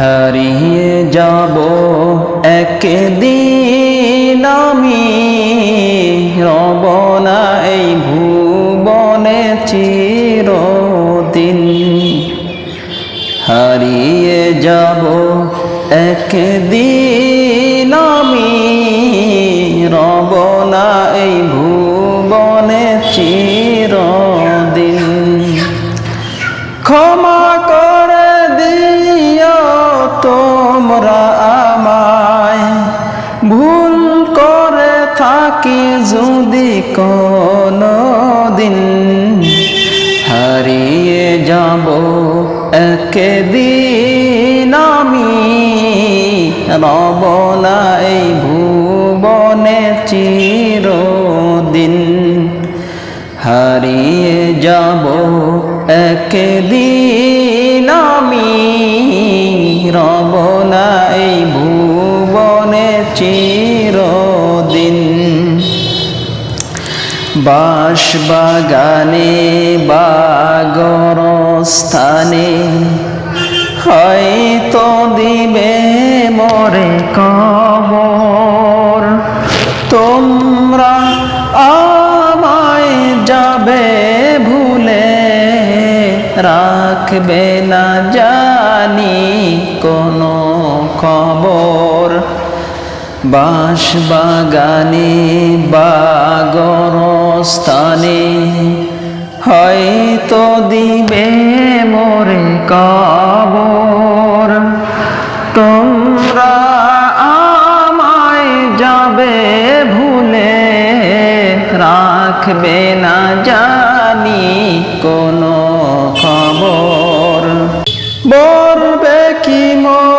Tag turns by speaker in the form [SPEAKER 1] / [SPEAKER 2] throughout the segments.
[SPEAKER 1] হারিয়ে যাব একদিন আমি। রব না এই ভুবনে চিরদিন। হারিয়ে যাব একদিন আমি। রব না এই ভুবনে চিরদিন। ক্ষমা করে থাকি যদি দিন হারিয়ে যাব একদিন আমি, রব না এই ভুবনে চিরদিন হারিয়ে যাব একদিন বাস বাগানে বাগর স্থানে হয়তো দিবে মরে কবর। তোমরা আমায় যাবে ভুলে। রাখবে না জানি কোনো খবর। বাঁশ বাগানে বাগর স্থানে হয়তো দিবে মোরে কবর। তোমরা আমায় যাবে ভুলে রাখবে না জানি কোনো খবর। বলবে কি মনে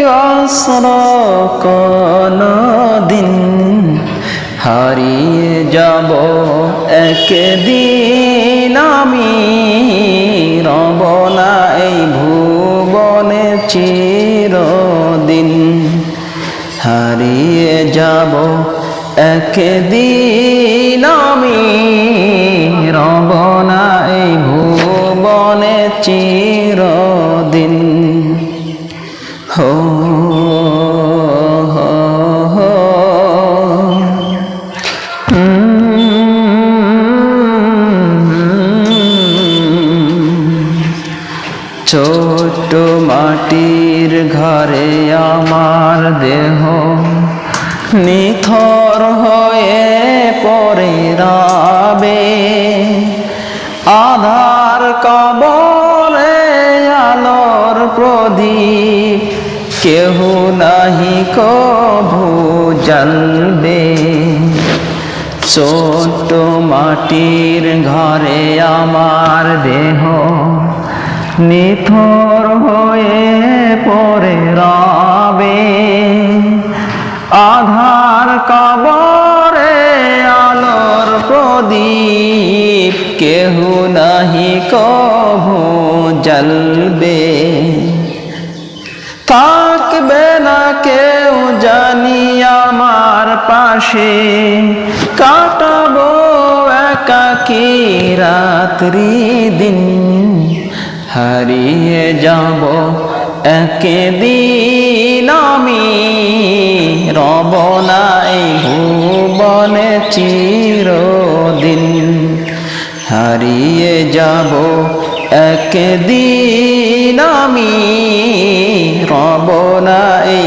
[SPEAKER 1] কি অস্র কোনো দিন হারিয়ে যাব একদিন আমি। রব না এই ভুবনে চিরদিন, হারিয়ে যাব একদিন ছোট মাটির ঘরে আমার দেহ নিথর হয়ে পড়ে রাবে। আধার কবরে আলোর প্রদীপ কেহ নাহি কভু জ্বলবে ছোট মাটির ঘরে আমার দেহ নিথর হয়ে পড়ে রবে। আধার কবরে আলোর প্রদীপ, কেহ নাহি কভু জ্বলবে পাশে কাটাবো একাকি রাত্রি দিন। হারিয়ে যাব একদিন আমি। রব নাই ভুবনে চিরদিন। হারিয়ে যাব একদিন আমি। রব নাই এই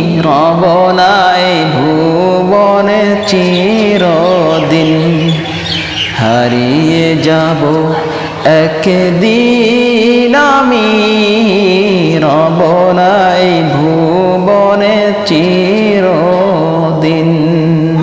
[SPEAKER 1] চিরদিন হারিয়ে যাব একদিন আমি রব নাই ভুবনে চির